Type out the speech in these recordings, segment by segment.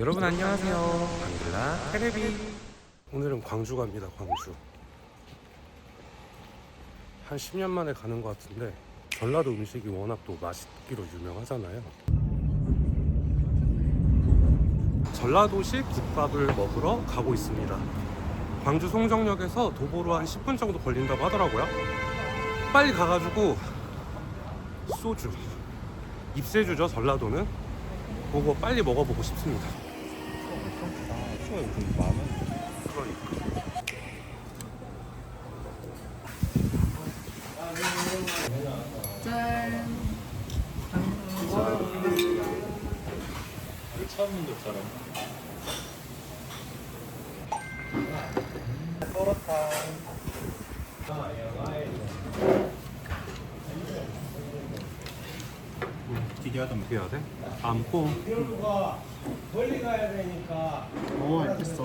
여러분 안녕하세요. 방글라 테레비. 오늘은 광주 갑니다. 광주. 한 10년 만에 가는 것 같은데 전라도 음식이 워낙 또 맛있기로 유명하잖아요. 전라도식 국밥을 먹으러 가고 있습니다. 광주 송정역에서 도보로 한 10분 정도 걸린다고 하더라고요. 빨리 가가지고 소주, 입세주죠 전라도는. 그거 빨리 먹어보고 싶습니다. 수가 좀 많아. 그러니까. 짠. 본 것처럼. 기 계하다 어떻게 해야 돼? 안고 멀리 가야 되니까 어, 알겠어.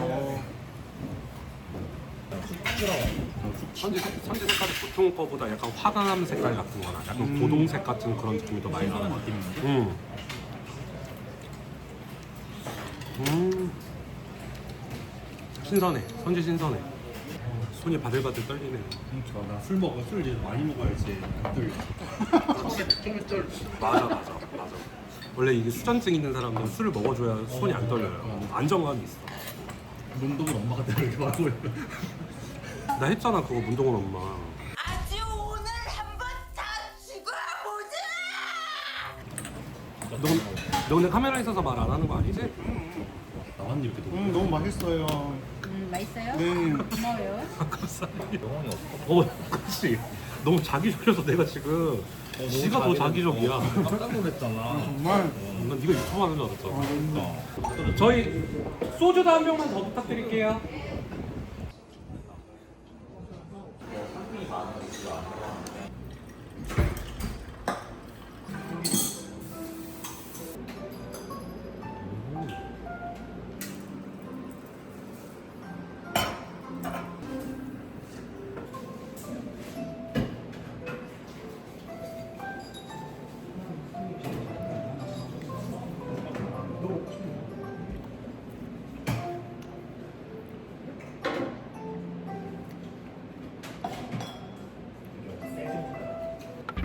선지, 선지 색깔이 보통 거보다 약간 화강암 색깔 같은 거나 약간 고동색 같은 그런 느낌이 더 많이 나는 것 같아. 음. 음. 신선해. 선지 신선해. 손이 바들바들 떨리네. 그러니까 나술 먹어 술 이제 많이 먹어야지 안 떨려. 맞아, 맞아, 맞아. 원래 이게 수전증 있는 사람들은 술을 먹어줘야 손이 안 떨려요. 안정감이 있어. 운동은 엄마가 이렇게 말고 나 했잖아 그거 문동원 엄마. 아주 오늘 한번 다치고 보자! 너, 너 근데 카메라 있어서 말 안 하는 거 아니지? 나왔니 이렇게 음, 너무 맛있어요. 음, 맛있어요? 네. 고마워요. 영혼이 없어. 어, 그렇지. 너무 자기적이어서 내가 지금 지가 더 자기적이야. 깜짝 놀랐잖아. 정말 난 네가 유튜브 하는 줄 알았잖아. 저희 소주도 한 병만 더 부탁드릴게요.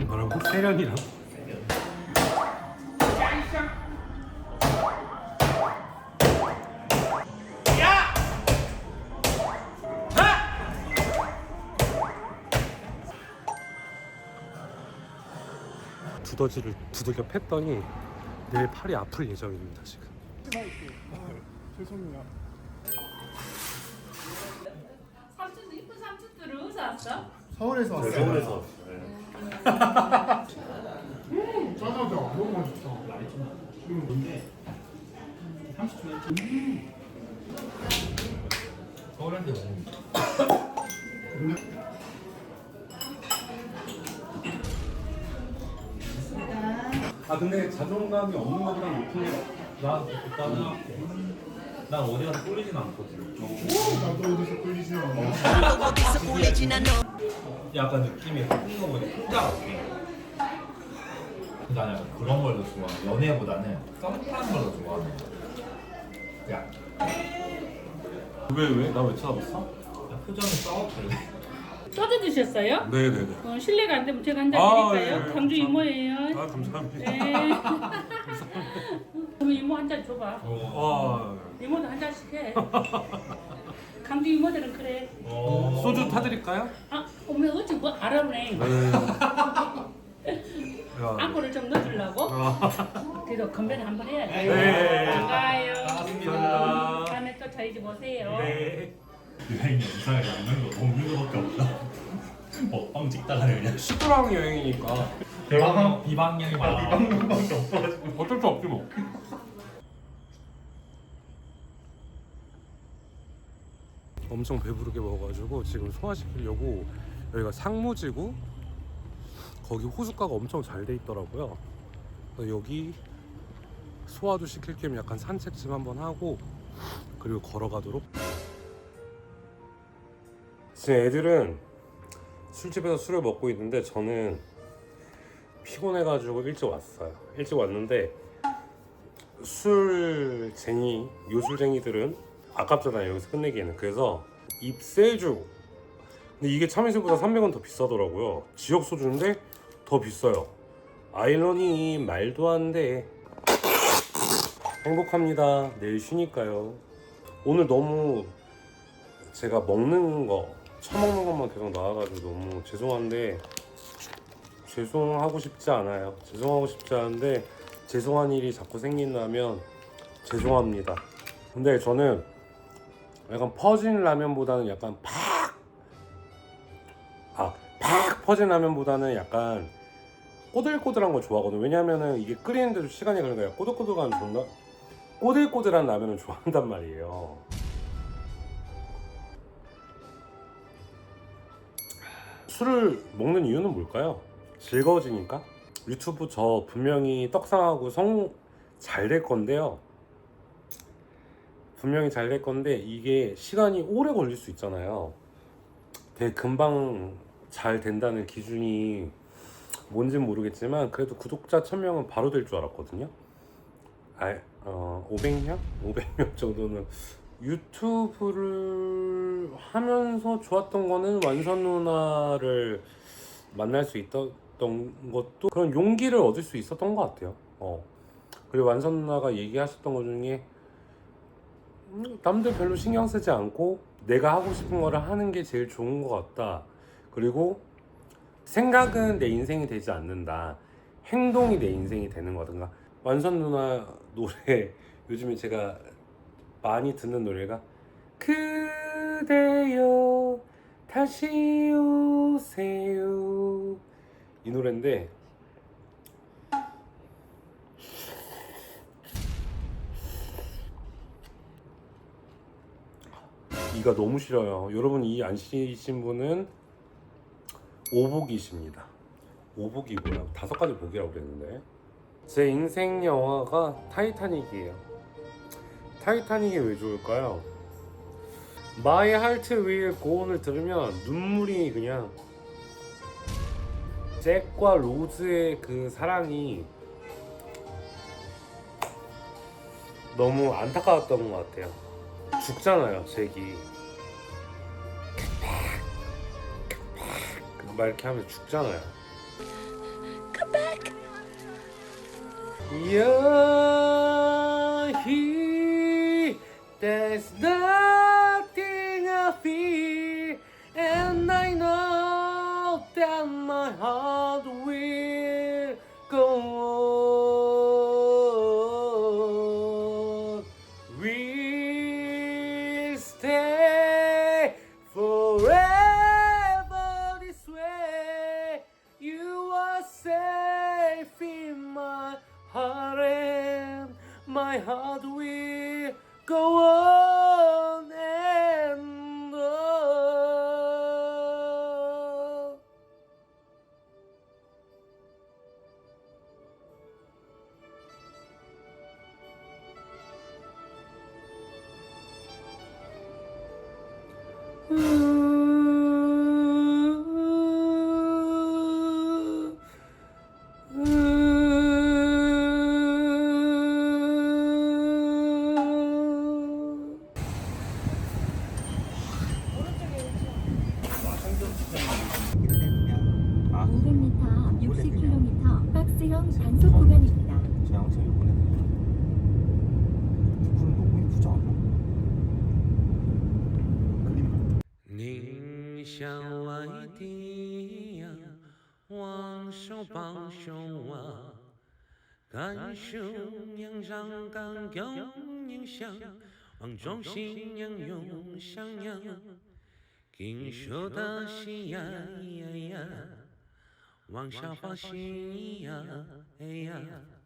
뭐라고? 세련이랑? 두더지를 두들겨 팼더니 내일 팔이 아플 예정입니다 지금 죄송해요. 삼촌도 이쁜 삼촌들을 어디서 왔어? 서울에서 왔어요. 서울에서 짜자자 너무 맛있다. 서울한테 먹는 아 근데 자존감이 없는 것보다 높은 게 나, 나는 난 어디 가서 꼴리진 않거든. 나도 어디서 끌리지 않아. 어디서 꿀리진 않아 약간 느낌이 보니 혼자. 난 약간 그런 걸 더 좋아해. 연애보다는 썸타는 걸 더 좋아하는 거야. 야, 왜 왜? 나 왜 쳐다봤어? 야, 표정이 싸웠길래. 소주 드셨어요? 네네네 어, 실례가 안 되면 제가 한잔 아, 드릴까요? 예, 예. 광주 이모예요. 아 감사합니다 네. 그럼 이모 한 잔 줘봐. 와 이모도 한 잔씩 해. 강주 이모들은 그래. 어. 소주 타드릴까요? 아, 뭐 알아보네. 네 야. 안고를 좀 넣어주려고. 아, 그래도 건배는 한번 해야지. 네. 반가워요. 감사합니다. 다음에 또 저희 집 오세요. 네 이상하게 안 가는 거 너무 힘든 거밖에 없다. 먹방 찍다가는 그냥 시끄러운 여행이니까 비방 비방령이 많아. 비방령밖에 없어가지고. 어쩔 수 없지 뭐 엄청 배부르게 먹어가지고 지금 소화시키려고 여기가 상무지구 거기 호숫가가 엄청 잘 돼 있더라고요. 여기 소화도 시킬 겸 약간 산책 좀 한번 하고 그리고 걸어가도록. 지금 애들은 술집에서 술을 먹고 있는데 저는 피곤해가지고 일찍 왔어요. 일찍 왔는데 술쟁이 요술쟁이들은 아깝잖아요 여기서 끝내기에는. 그래서 입세주 근데 이게 참이슬보다 300원 더 비싸더라고요. 지역 소주인데 더 비싸요. 아이러니 말도 안 돼. 행복합니다. 내일 쉬니까요. 오늘 너무 제가 먹는 거 처먹는 것만 계속 나와가지고 너무 죄송한데 죄송하고 싶지 않아요. 죄송하고 싶지 않은데 죄송한 일이 자꾸 생긴다면 죄송합니다. 근데 저는 약간 퍼진 라면보다는 약간 팍! 아, 팍 퍼진 라면보다는 약간 꼬들꼬들한 걸 좋아하거든요 왜냐면은 이게 끓이는데도 시간이 걸려요 꼬들꼬들한 존나 꼬들꼬들한 라면을 좋아한단 말이에요 술을 먹는 이유는 뭘까요? 즐거워지니까? 유튜브 저 분명히 떡상하고 성 잘 될 건데요. 분명히 잘 될 건데 이게 시간이 오래 걸릴 수 있잖아요. 되게 금방 잘 된다는 기준이 뭔진 모르겠지만 그래도 구독자 1000명은 바로 될 줄 알았거든요. 아, 어, 500명? 500명 정도는 유튜브를 하면서 좋았던 거는 완선 누나를 만날 수 있었던 것도 그런 용기를 얻을 수 있었던 것 같아요. 어. 그리고 완선 누나가 얘기하셨던 것 중에 음, 남들 별로 신경 쓰지 않고 내가 하고 싶은 거를 하는 게 제일 좋은 것 같다. 그리고 생각은 내 인생이 되지 않는다. 행동이 내 인생이 되는 거든가. 완선 누나 노래 요즘에 제가 많이 듣는 노래가 그대여 다시 오세요 이 노래인데 이가 너무 싫어요 여러분 이안 싫으신 분은 오복이십니다 오복이 뭐야 다섯 가지 복이라고 그랬는데 제 인생 영화가 타이타닉이에요 타이타닉이 왜 좋을까요? Heart Will Go On을 들으면 눈물이 그냥 잭과 로즈의 그 사랑이 너무 안타까웠던 것 같아요. 죽잖아요, 잭이. 막 이렇게 하면 죽잖아요. You're here, there's nothing 아, Trả lại 把手啊，感 Hoàng Sa bảo 仰涌向阳 "Hoa, cái sương nhanh